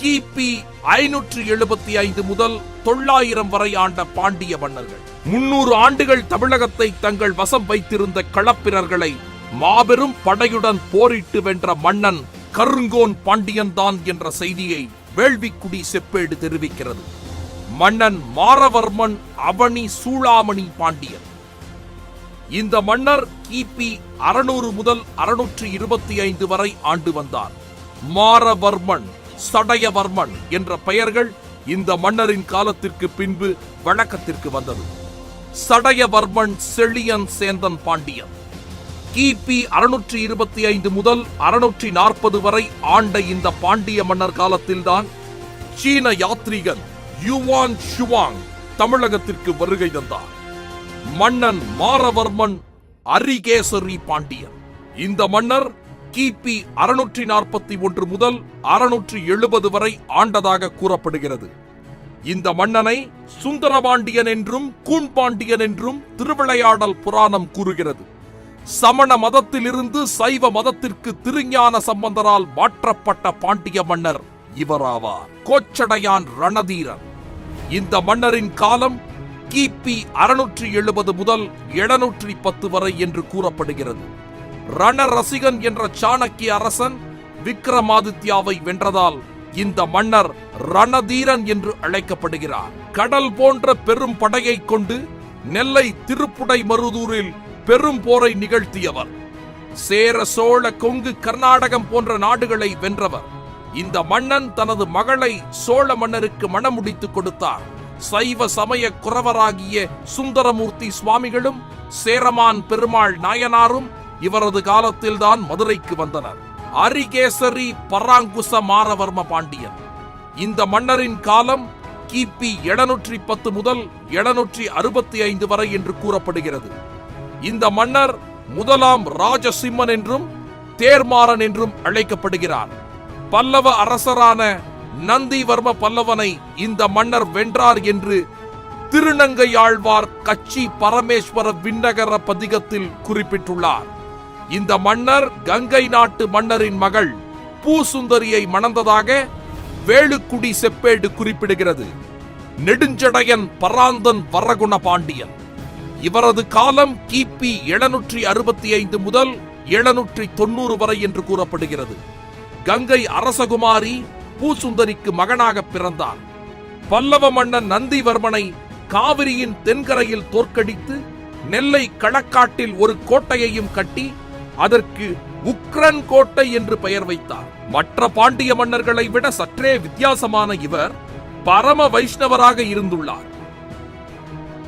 கிபி ஐநூற்று எழுபத்தி ஐந்து முதல் தொள்ளாயிரம் வரை ஆண்ட பாண்டிய மன்னர்கள். முன்னூறு ஆண்டுகள் தமிழகத்தை தங்கள் வசம் வைத்திருந்த களப்பிரர்களை மாபெரும் படையுடன் போரிட்டு வென்ற மன்னன் கருங்கோன் பாண்டியன்தான் என்ற செய்தியை வேள்விக்குடி செப்பேடு தெரிவிக்கிறது. மன்னன் மாரவர்மன் அவனி சூளாமணி பாண்டியன். இந்த மன்னர் கிபி அறுநூறு முதல் அறுநூற்று இருபத்தி ஐந்து வரை ஆண்டு வந்தார். மாரவர்மன் சடயவர்மன் என்ற பெயர்கள் இந்த மன்னரின் காலத்திற்கு பின்பு வழக்கத்திற்கு வந்தது. சடயவர்மன் செழியன் சேந்தன் பாண்டியன். கிபி அறுநூற்றி இருபத்தி ஐந்து முதல் அறுநூற்றி நாற்பது வரை ஆண்ட இந்த பாண்டிய மன்னர் காலத்தில்தான் சீன யாத்ரீகன் யுவான் ஷுவாங் தமிழகத்திற்கு வருகை தந்தார். மன்னன் மாரவர்மன் அரிகேசரி பாண்டியன். இந்த மன்னர் கிபி அறுநூற்றி நாற்பத்தி ஒன்று முதல் அறுநூற்றி எழுபது வரை ஆண்டதாக கூறப்படுகிறது. இந்த மன்னனை சுந்தரபாண்டியன் என்றும் கூண்பாண்டியன் என்றும் திருவிளையாடல் புராணம் கூறுகிறது. சமண மதத்திலிருந்து சைவ மதத்திற்கு திருஞான சம்பந்தரால் மாற்றப்பட்ட பாண்டிய மன்னர் இவராவார். கோச்சடையான் ரணதீரன். இந்த மன்னரின் காலம் கிபி அறுநூற்றி எழுபது முதல் எழுநூற்றி பத்து வரை என்று கூறப்படுகிறது. ரண ரசிகன் என்ற சாணக்கிய அரசன் விக்ரமாதித்யாவை வென்றதால் இந்த மன்னர் ரணதீரன் என்று அழைக்கப்படுகிறார். கடல் போன்ற பெரும் படையை கொண்டு நெல்லை திருப்புடை மருதூரில் பெரும் போரை நிகழ்த்தியவர். சேர சோழ கொங்கு கர்நாடகம் போன்ற நாடுகளை வென்றவர். இந்த மன்னன் தனது மகளை சோழ மன்னருக்கு மணமுடித்துக் கொடுத்தார். சைவ சமய குறவராகிய சுந்தரமூர்த்தி சுவாமிகளும் சேரமான் பெருமாள் நாயனாரும் இவரது காலத்தில்தான் மதுரைக்கு வந்தனர். அரிகேசரி பராங்குச மாரவர்ம பாண்டியன். இந்த மன்னரின் காலம் கிபி எழுநூற்றி பத்து முதல் எழுநூற்றி அறுபத்தி ஐந்து வரை என்று கூறப்படுகிறது. இந்த மன்னர் முதலாம் ராஜசிம்மன் என்றும் தேர்மாறன் என்றும் அழைக்கப்படுகிறார். பல்லவ அரசரான நந்திவர்ம பல்லவனை இந்த மன்னர் வென்றார் என்று திருநங்கையாழ்வார் கச்சி பரமேஸ்வர விண்ணகர பதிகத்தில் குறிப்பிட்டுள்ளார். இந்த மன்னர் கங்கை நாட்டு மன்னரின் மகள் பூசுந்தரியை மணந்ததாக வேலுக்குடி செப்பேடு குறிப்பிடுகிறது. நெடுஞ்சடையன் பராந்தன் வரகுண பாண்டியன் இவரது காலம் கிபி எழுநூற்றி அறுபத்தி ஐந்து முதல் எழுநூற்றி தொண்ணூறு வரை என்று கூறப்படுகிறது. கங்கை அரசகுமாரி பூசுந்தரிக்கு மகனாக பிறந்தார் பல்லவ மன்னன் நந்திவர்மனை காவிரியின் தென்கரையில் தோற்கடித்து நெல்லை களக்காட்டில் ஒரு கோட்டையையும் கட்டி அதற்கு உக்ரன் கோட்டை என்று பெயர் வைத்தார். மற்ற பாண்டிய மன்னர்களை விட சற்றே வித்தியாசமான இவர் பரம வைஷ்ணவராக இருந்துள்ளார்.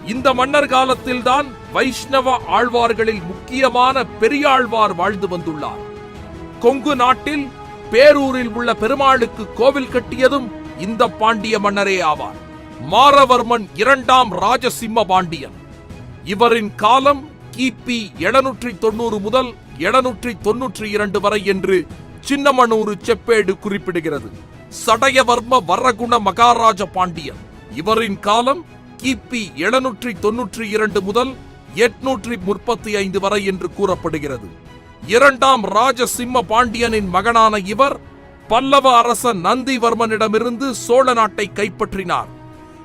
இந்த மன்னர் காலத்தில்தான் வைஷ்ணவ ஆழ்வார்களில் முக்கியமான பெரியாழ்வார் வாழ்ந்து வந்துள்ளார். கொங்கு நாட்டில் பேரூரில் உள்ள பெருமாளுக்கு கோவில் கட்டியதும் இந்த பாண்டிய மன்னரே ஆவார். மாரவர்மன் இரண்டாம் ராஜசிம்ம பாண்டியன். இவரின் காலம் கிபி எழுநூற்றி தொண்ணூறு முதல் எழுநூற்றி தொன்னூற்றி இரண்டு வரை என்று சின்னமனூர் செப்பேடு குறிப்பிடுகிறது. சடயவர்ம வரகுண மகாராஜ பாண்டியன். இவரின் காலம் கிபி எழுநூற்றி தொன்னூற்றி இரண்டு முதல் எட்நூற்றி முப்பத்தி ஐந்து வரை என்று கூறப்படுகிறது. இரண்டாம் ராஜசிம்ம பாண்டியனின் மகனான இவர் பல்லவ அரசன் நந்திவர்மனிடமிருந்து சோழ நாட்டை கைப்பற்றினார்.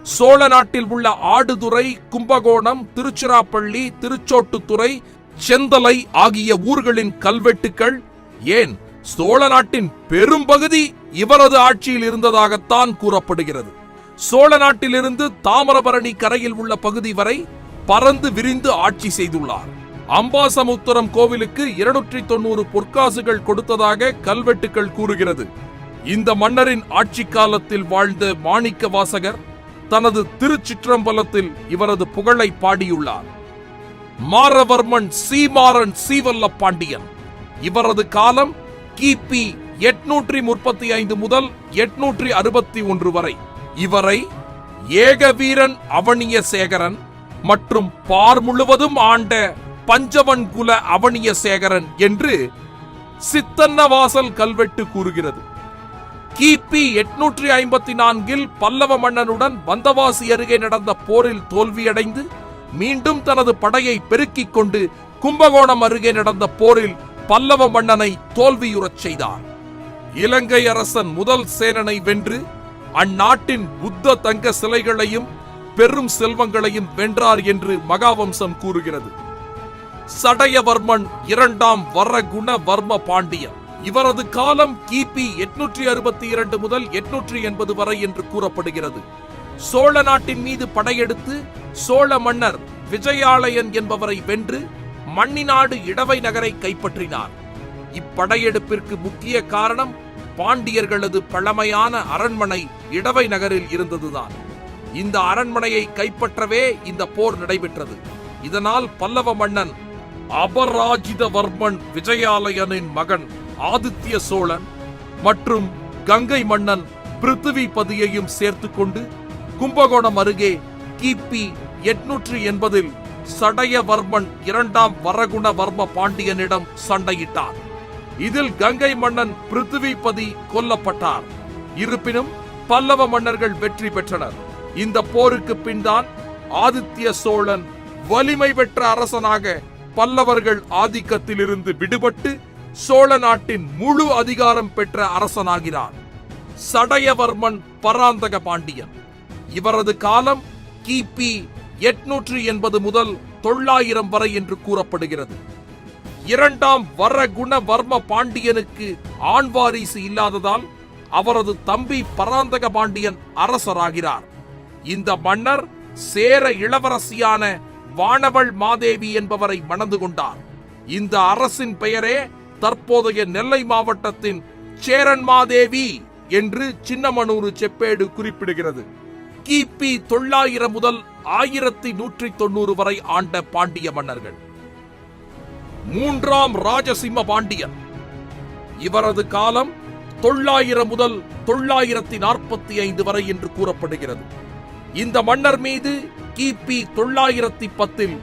சோழ நாட்டில் உள்ள ஆடுதுறை கும்பகோணம் திருச்சிராப்பள்ளி திருச்சோட்டுத்துறை செந்தலை ஆகிய ஊர்களின் கல்வெட்டுக்கள் ஏன் சோழ நாட்டின் பெரும்பகுதி இவரது ஆட்சியில் இருந்ததாகத்தான் கூறப்படுகிறது. சோழ நாட்டிலிருந்து தாமிரபரணி கரையில் உள்ள பகுதி வரை பறந்து விரிந்து ஆட்சி செய்துள்ளார். அம்பாசமுத்திரம் கோவிலுக்கு இருநூற்றி தொண்ணூறு பொற்காசுகள் கொடுத்ததாக கல்வெட்டுக்கள் கூறுகிறது. இந்த மன்னரின் ஆட்சி காலத்தில் வாழ்ந்த மாணிக்க வாசகர் தனது திருச்சிற்றம்பலத்தில் இவரது புகழை பாடியுள்ளார். மாரவர்மன் சீமாறன் சீவல்ல பாண்டியன். இவரது காலம் கிபி எட்நூற்றி முப்பத்தி ஐந்து முதல் எட்நூற்றி அறுபத்தி ஒன்று வரை. இவரை ஏகவீரன் அவனிய சேகரன் மற்றும் பார் முழுவதும் ஆண்ட பஞ்சவன் குல அவனிய சேகரன் என்று சித்தன்னவாசல் கல்வெட்டு கூறுகிறது. கிபி எட்நூற்றி ஐம்பத்தி நான்கில் பல்லவ மன்னனுடன் வந்தவாசி அருகே நடந்த போரில் தோல்வியடைந்து மீண்டும் தனது படையை பெருக்கிக் கொண்டு கும்பகோணம் அருகே நடந்த போரில் பல்லவ மன்னனை தோல்வியுறச் செய்தார். இலங்கை அரசன் முதல் சேனனை வென்று அந்நாட்டின் புத்த தங்க சிலைகளையும் பெரும் செல்வங்களையும் வென்றார் என்று மகாவம்சம் கூறுகிறது. சடையவர்மன் இரண்டாம் வரகுணவர்ம பாண்டியன். இவரது காலம் கிபி எட்நூற்றி அறுபத்தி இரண்டு முதல் எட்நூற்றி எண்பது வரை என்று கூறப்படுகிறது. சோழ நாட்டின் மீது படையெடுத்து சோழ மன்னர் விஜயாலயன் என்பவரை வென்று மண்ணினாடு இடவை நகரை கைப்பற்றினார். இப்படையெடுப்பிற்கு முக்கிய காரணம் பாண்டியர்களது பழமையான அரண்மனை இடவை நகரில் இருந்ததுதான். இந்த அரண்மனையை கைப்பற்றவே இந்த போர் நடைபெற்றது. இதனால் பல்லவ மன்னன் அபராஜிதவர்மன் விஜயாலயனின் மகன் ஆதித்ய சோழன் மற்றும் கங்கை மன்னன் பிருத்திவிபதியையும் சேர்த்து கொண்டு கும்பகோணம் அருகே கிபி எட்நூற்றி எண்பதில் சடையவர்மன் இரண்டாம் வரகுணவர்ம பாண்டியனிடம் சண்டையிட்டார். இதில் கங்கை மன்னன் பிருத்திவிபதி கொல்லப்பட்டார். இருப்பினும் பல்லவ மன்னர்கள் வெற்றி பெற்றனர். இந்த போருக்கு பின்தான் ஆதித்ய சோழன் வலிமை பெற்ற அரசனாக பல்லவர்கள் ஆதிக்கத்திலிருந்து விடுபட்டு சோழ நாட்டின் முழு அதிகாரம் பெற்ற அரசனாகிறார். சடையவர்மன் பராந்தக பாண்டியன். இவரது காலம் கிபி எட்நூற்று எண்பது முதல் தொள்ளாயிரம் வரை என்று கூறப்படுகிறது. இரண்டாம் வரகுணவர்ம பாண்டியனுக்கு ஆண் வாரிசு இல்லாததால் அவரது தம்பி பராந்தக பாண்டியன் அரசராகிறார். இந்த மன்னர் சேர இளவரசியான வானவள் மாதேவி என்பவரை மணந்து கொண்டார். இந்த அரசின் பெயரே தற்போதைய நெல்லை மாவட்டத்தின் சேரன் மாதேவி என்று சின்னமனூரு செப்பேடு குறிப்பிடுகிறது. கிபி தொள்ளாயிரம் முதல் ஆயிரத்தி நூற்றி தொண்ணூறு வரை ஆண்ட பாண்டிய மன்னர்கள். மூன்றாம் ராஜசிம்ம பாண்டியன் இவரது காலம் தொள்ளாயிரம் முதல் தொள்ளாயிரத்தி நாற்பத்தி ஐந்து வரை என்று கூறப்படுகிறது. இந்த மன்னர் மீது கிபி தொள்ளாயிரத்தி பத்தில்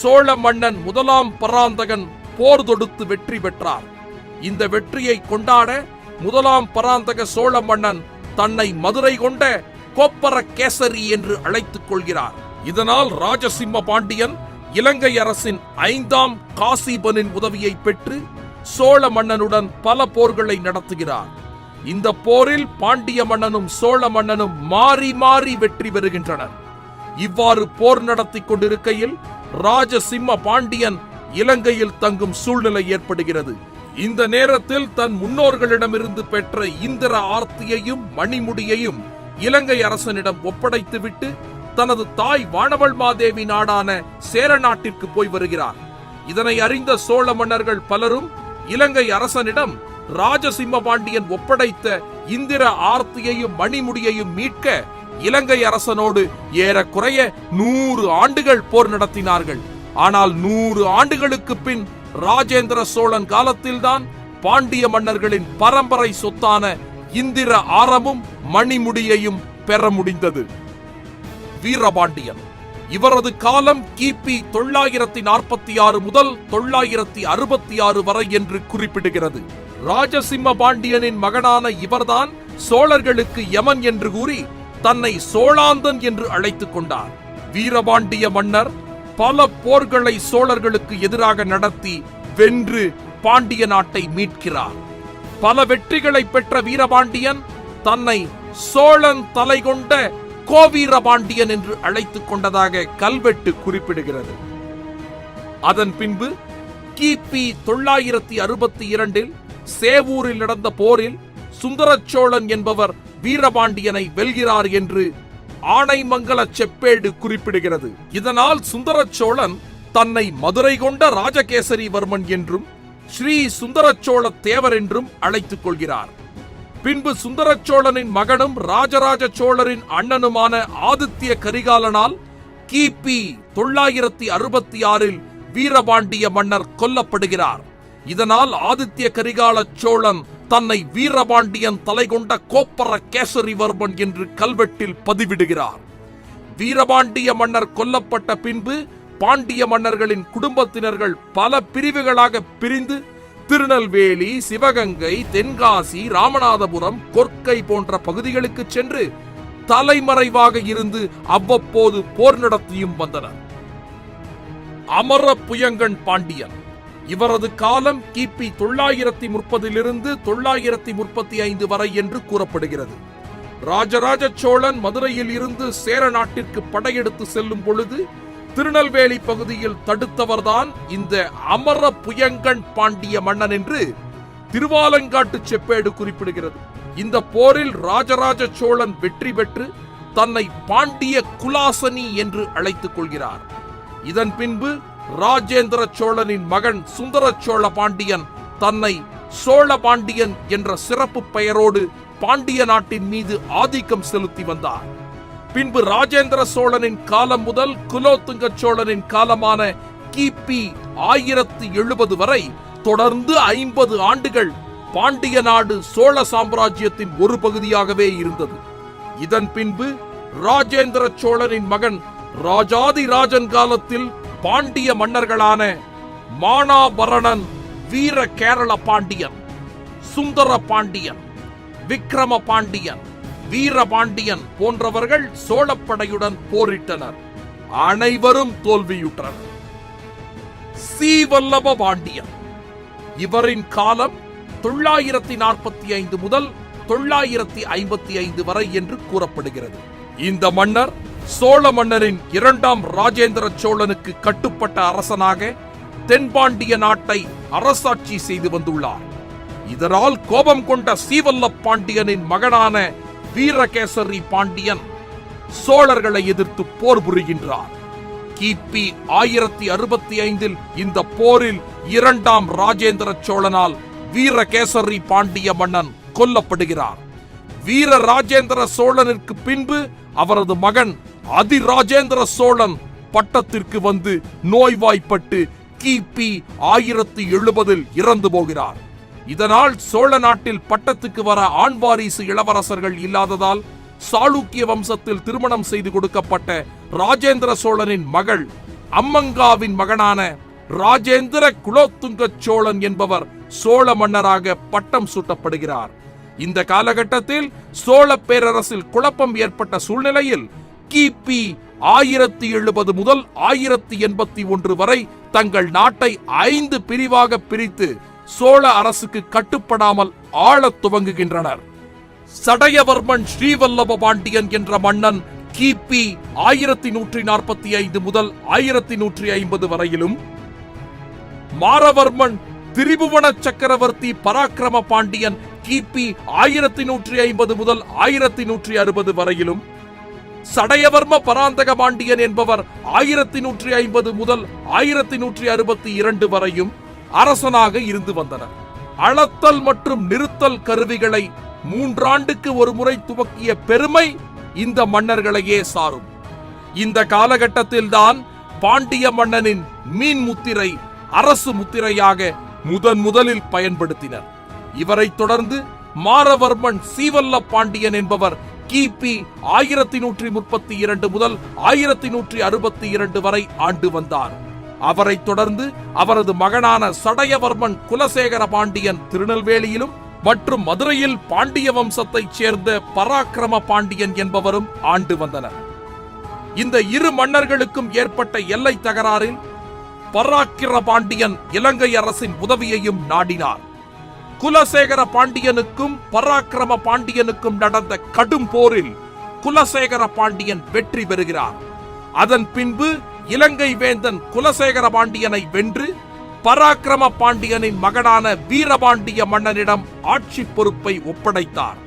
சோழ மன்னன் முதலாம் பராந்தகன் போர் தொடுத்து வெற்றி பெற்றார். இந்த வெற்றியை கொண்டாட முதலாம் பராந்தக சோழ மன்னன் தன்னை மதுரை கொண்ட கோப்பர கேசரி என்று அழைத்துக் கொள்கிறார். இதனால் ராஜசிம்ம பாண்டியன் இலங்கை அரசின் ஐந்தாம் காசிபனின் உதவியை பெற்று சோழ மன்னனுடன் பல போர்களை நடத்துகிறார். இந்த போரில் பாண்டிய மன்னனும் சோழ மன்னனும் மாறி மாறி வெற்றி பெறுகின்றனர். இவ்வாறு போர் நடத்தி கொண்டிருக்கையில் ராஜசிம்ம பாண்டியன் இலங்கையில் தங்கும் சூழ்நிலை ஏற்படுகிறது. இந்த நேரத்தில் தன் முன்னோர்களிடமிருந்து பெற்ற இந்திர ஆர்த்தியையும் மணிமுடியையும் இலங்கை அரசனிடம் ஒப்படைத்துவிட்டு தனது தாய் வானவள் மாதேவி நாடான சேர நாட்டிற்கு போய் வருகிறார். இதனை அறிந்த சோழ மன்னர்கள் பலரும் இலங்கை அரசனிடம் ராஜசிம்ம பாண்டியன் ஒப்படைத்த இந்திர ஆர்த்தியையும் மணிமுடியையும் மீட்க இலங்கை அரசனோடு ஏறக்குறைய நூறு ஆண்டுகள் போர் நடத்தினார்கள். ஆனால் நூறு ஆண்டுகளுக்கு பின் ராஜேந்திர சோழன் காலத்தில்தான் பாண்டிய மன்னர்களின் பரம்பரை சொத்தான இந்திர ஆரமும் மணிமுடியையும் பெற முடிந்தது. வீரபாண்டியன் இவரது காலம் கிபி தொள்ளாயிரத்தி நாற்பத்தி ஆறு முதல் தொள்ளாயிரத்தி அறுபத்தி ஆறு வரை என்று குறிப்பிடுகிறது. ராஜசிம்ம பாண்டியனின் மகனான இவர்தான் சோழர்களுக்கு யமன் என்று கூறி தன்னை சோழாந்தன் என்று அழைத்துக் கொண்டார். வீரபாண்டிய மன்னர் பல போர்களை சோழர்களுக்கு எதிராக நடத்தி வென்று பாண்டிய நாட்டை மீட்கிறார். பல வெற்றிகளை பெற்ற வீரபாண்டியன் தன்னை சோழன் தலை கொண்ட கோவீரபாண்டியன் என்று அழைத்துக் கொண்டதாக கல்வெட்டு குறிப்பிடுகிறது. அதன் பின்பு கிபி தொள்ளாயிரத்தி அறுபத்தி இரண்டில் சேவூரில் நடந்த போரில் சுந்தரச்சோழன் என்பவர் வீரபாண்டியனை வெல்கிறார் என்று ஆணைமங்கல செப்பேடு குறிப்பிடுகிறது. இதனால் சுந்தரச்சோழன் தன்னை மதுரை கொண்ட ராஜகேசரிவர்மன் என்றும் ஸ்ரீ சுந்தரச்சோழ தேவர் என்றும் அழைத்துக் கொள்கிறார். பின்பு சுந்தரச்சோழனின் மகனும் ராஜராஜ சோழரின் அண்ணனுமான ஆதித்ய கரிகாலனால் கிபி தொள்ளாயிரத்தி அறுபத்தி ஆறில் வீரபாண்டிய மன்னர் கொல்லப்படுகிறார். இதனால் ஆதித்ய கரிகால சோழன் தன்னை வீரபாண்டியன் தலை கொண்ட கோப்பர கேசரிவர்மன் என்று கல்வெட்டில் பதிவிடுகிறார். வீரபாண்டிய மன்னர் கொல்லப்பட்ட பின்பு பாண்டிய மன்னர்களின் குடும்பத்தினர்கள் பல பிரிவுகளாக பிரிந்து திருநெல்வேலி சிவகங்கை தென்காசி ராமநாதபுரம் கொற்கை போன்ற பகுதிகளுக்கு சென்று தலைமறைவாக இருந்து அவ்வப்போது போர் நடத்தியும் வந்தனர். அமர புயங்கன் பாண்டியன். இவரது காலம் கிபி தொள்ளாயிரத்தி முப்பதிலிருந்து தொள்ளாயிரத்தி முப்பத்தி ஐந்து வரை என்று கூறப்படுகிறது. ராஜராஜ சோழன் மதுரையில் இருந்து சேர நாட்டிற்கு படையெடுத்து செல்லும் பொழுது திருநெல்வேலி பகுதியில் தடுத்தவர்தான் இந்த அமர புயங்கன் பாண்டிய மன்னன் என்று திருவாலங்காட்டு செப்பேடு குறிப்பிடுகிறது. இந்த போரில் ராஜராஜ சோழன் வெற்றி பெற்று தன்னை பாண்டிய குலாசனி என்று அழைத்துக் கொள்கிறார். இதன் பின்பு ராஜேந்திர சோழனின் மகன் சுந்தர சோழ பாண்டியன் தன்னை சோழ பாண்டியன் என்ற சிறப்பு பெயரோடு பாண்டிய நாட்டின் மீது ஆதிக்கம் செலுத்தி வந்தார். பின்பு ராஜேந்திர சோழனின் காலம் முதல் குலோத்துங்க சோழனின் காலமான கிபி ஆயிரத்தி எழுபது வரை தொடர்ந்து ஐம்பது ஆண்டுகள் பாண்டிய நாடு சோழ சாம்ராஜ்யத்தின் ஒரு பகுதியாகவே இருந்தது. இதன் பின்பு ராஜேந்திர சோழனின் மகன் ராஜாதி ராஜன் காலத்தில் பாண்டிய மன்னர்களான மானாபரணன் வீர கேரள பாண்டியன் சுந்தர பாண்டியன் விக்ரம பாண்டியன் வீர பாண்டியன் போன்றவர்கள் சோழப்படையுடன் போரிட்டனர். அனைவரும் தோல்வியுற்றனர். சீவல்லப பாண்டியன். இவரின் காலம் தொள்ளாயிரத்தி நாற்பத்தி ஐந்து முதல் தொள்ளாயிரத்தி ஐம்பத்தி ஐந்து வரை என்று கூறப்படுகிறது. இந்த மன்னர் சோழ மன்னரின் இரண்டாம் ராஜேந்திர சோழனுக்கு கட்டுப்பட்ட அரசனாக தென்பாண்டிய நாட்டை அரசாட்சி செய்து வந்துள்ளார். இதனால் கோபம் கொண்ட சீவல்ல பாண்டியனின் மகனான வீரகேசரி பாண்டியன் சோழர்களை எதிர்த்து போர் புரிகின்றார். கிபி ஆயிரத்தி அறுபத்தி ஐந்தில் இந்த போரில் இரண்டாம் ராஜேந்திர சோழனால் வீரகேசரி பாண்டிய மன்னன் கொல்லப்படுகிறார். வீர ராஜேந்திர சோழனிற்கு பின்பு அவரது மகன் அதிராஜேந்திர சோழன் பட்டத்திற்கு வந்து நோய்வாய்ப்பட்டு கிபி ஆயிரத்தி எழுபதில் இறந்து போகிறார். இதனால் சோழ நாட்டில் பட்டத்துக்கு வர ஆண் வாரிசு இளவரசர்கள் இல்லாததால் சாளுக்கிய வம்சத்தில் திருமணம் செய்து கொடுக்கப்பட்ட ராஜேந்திர சோழனின் மகள் அம்மங்காவின் மகனான ராஜேந்திர குலோத்துங்க சோழன் என்பவர் சோழ மன்னராக பட்டம் சூட்டப்படுகிறார். இந்த காலகட்டத்தில் சோழ பேரரசில் குழப்பம் ஏற்பட்ட சூழ்நிலையில் கிபி ஆயிரத்தி எழுபது முதல் ஆயிரத்தி எண்பத்தி ஒன்று வரை தங்கள் நாட்டை ஐந்து பிரிவாக பிரித்து சோழ அரசுக்கு கட்டுப்படாமல் ஆளத் துவங்குகின்றனர். சடையவர்மன் ஸ்ரீவல்லப பாண்டியன் என்ற மன்னன் கிபி ஆயிரத்தி நூற்றி நாற்பத்தி ஐந்து முதல் ஆயிரத்தி நூற்றி ஐம்பது வரையிலும் மாரவர்மன் திரிபுவன சக்கரவர்த்தி பராக்கிரம பாண்டியன் கிபி ஆயிரத்தி நூற்றி ஐம்பது முதல் ஆயிரத்தி நூற்றி அறுபது வரையிலும் சடையவர்ம பராந்தக பாண்டியன் என்பவர் ஆயிரத்தி நூற்றி ஐம்பது முதல் ஆயிரத்தி நூற்றி அறுபத்தி இரண்டு வரையும் அரசனாக இருந்து வந்தனர். அளத்தல் மற்றும் நிறுத்தல் கருவிகளை மூன்றாண்டுக்கு ஒரு முறை துவக்கிய பெருமை இந்த மன்னர்களையே சாரும். இந்த காலகட்டத்தில்தான் பாண்டிய மன்னனின் மீன் முத்திரை அரசு முத்திரையாக முதன் முதலில் பயன்படுத்தினர். இவரைத் தொடர்ந்து மாரவர்மன் சீவல்ல பாண்டியன் என்பவர் கிபி ஆயிரத்தி நூற்றி முப்பத்தி இரண்டு முதல் ஆயிரத்தி நூற்றி அறுபத்தி இரண்டு வரை ஆண்டு வந்தார். அவரைத் தொடர்ந்து அவரது மகனான சடையவர்மன் குலசேகர பாண்டியன் திருநெல்வேலியிலும் மற்றும் மதுரையில் பாண்டிய வம்சத்தைச் சேர்ந்த பராக்கிரம பாண்டியன் என்பவரும் ஆண்டு வந்தனர். இந்த இரு மன்னர்களுக்கும் ஏற்பட்ட எல்லை தகராறில் பராக்கிர பாண்டியன் இலங்கை அரசின் உதவியையும் நாடினார். குலசேகர பாண்டியனுக்கும் பராக்கிரம பாண்டியனுக்கும் நடந்த கடும் போரில் குலசேகர பாண்டியன் வெற்றி பெறுகிறார். அதன் பின்பு இலங்கை வேந்தன் குலசேகர பாண்டியனை வென்று பராக்கிரம பாண்டியனின் மகனான வீரபாண்டிய மன்னனிடம் ஆட்சி பொறுப்பை ஒப்படைத்தார்.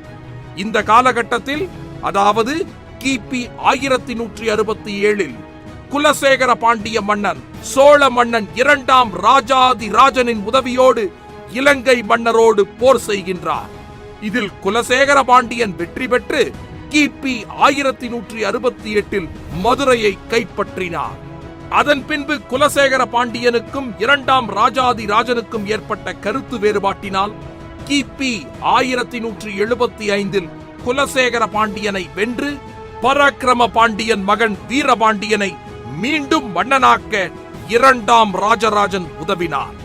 இந்த காலகட்டத்தில் அதாவது கிபி ஆயிரத்தி நூற்றி அறுபத்தி ஏழில் குலசேகர பாண்டிய மன்னன் சோழ மன்னன் இரண்டாம் ராஜாதி ராஜனின் உதவியோடு இலங்கை மன்னரோடு போர் செய்கின்றார். இதில் குலசேகர பாண்டியன் வெற்றி பெற்று கிபி ஆயிரத்தி நூற்றி அறுபத்தி எட்டில் மதுரையை கைப்பற்றினார். அதன் பின்பு குலசேகர பாண்டியனுக்கும் இரண்டாம் ராஜாதி ராஜனுக்கும் ஏற்பட்ட கருத்து வேறுபாட்டினால் கிபி ஆயிரத்தி நூற்றி எழுபத்தி ஐந்தில் குலசேகர பாண்டியனை வென்று பராக்கிரம பாண்டியன் மகன் வீரபாண்டியனை மீண்டும் மன்னனாக்க இரண்டாம் ராஜராஜன் உதவினார்.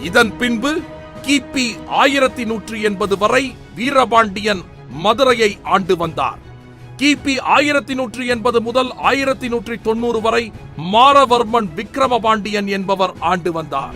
இதன் பின்பு கிபி ஆயிரத்தி நூற்றி எண்பது வரை வீரபாண்டியன் மதுரையை ஆண்டு வந்தார். கிபி ஆயிரத்தி நூற்றி எண்பது முதல் ஆயிரத்தி நூற்றி தொண்ணூறு வரை மாரவர்மன் விக்ரமபாண்டியன் என்பவர் ஆண்டு வந்தார்.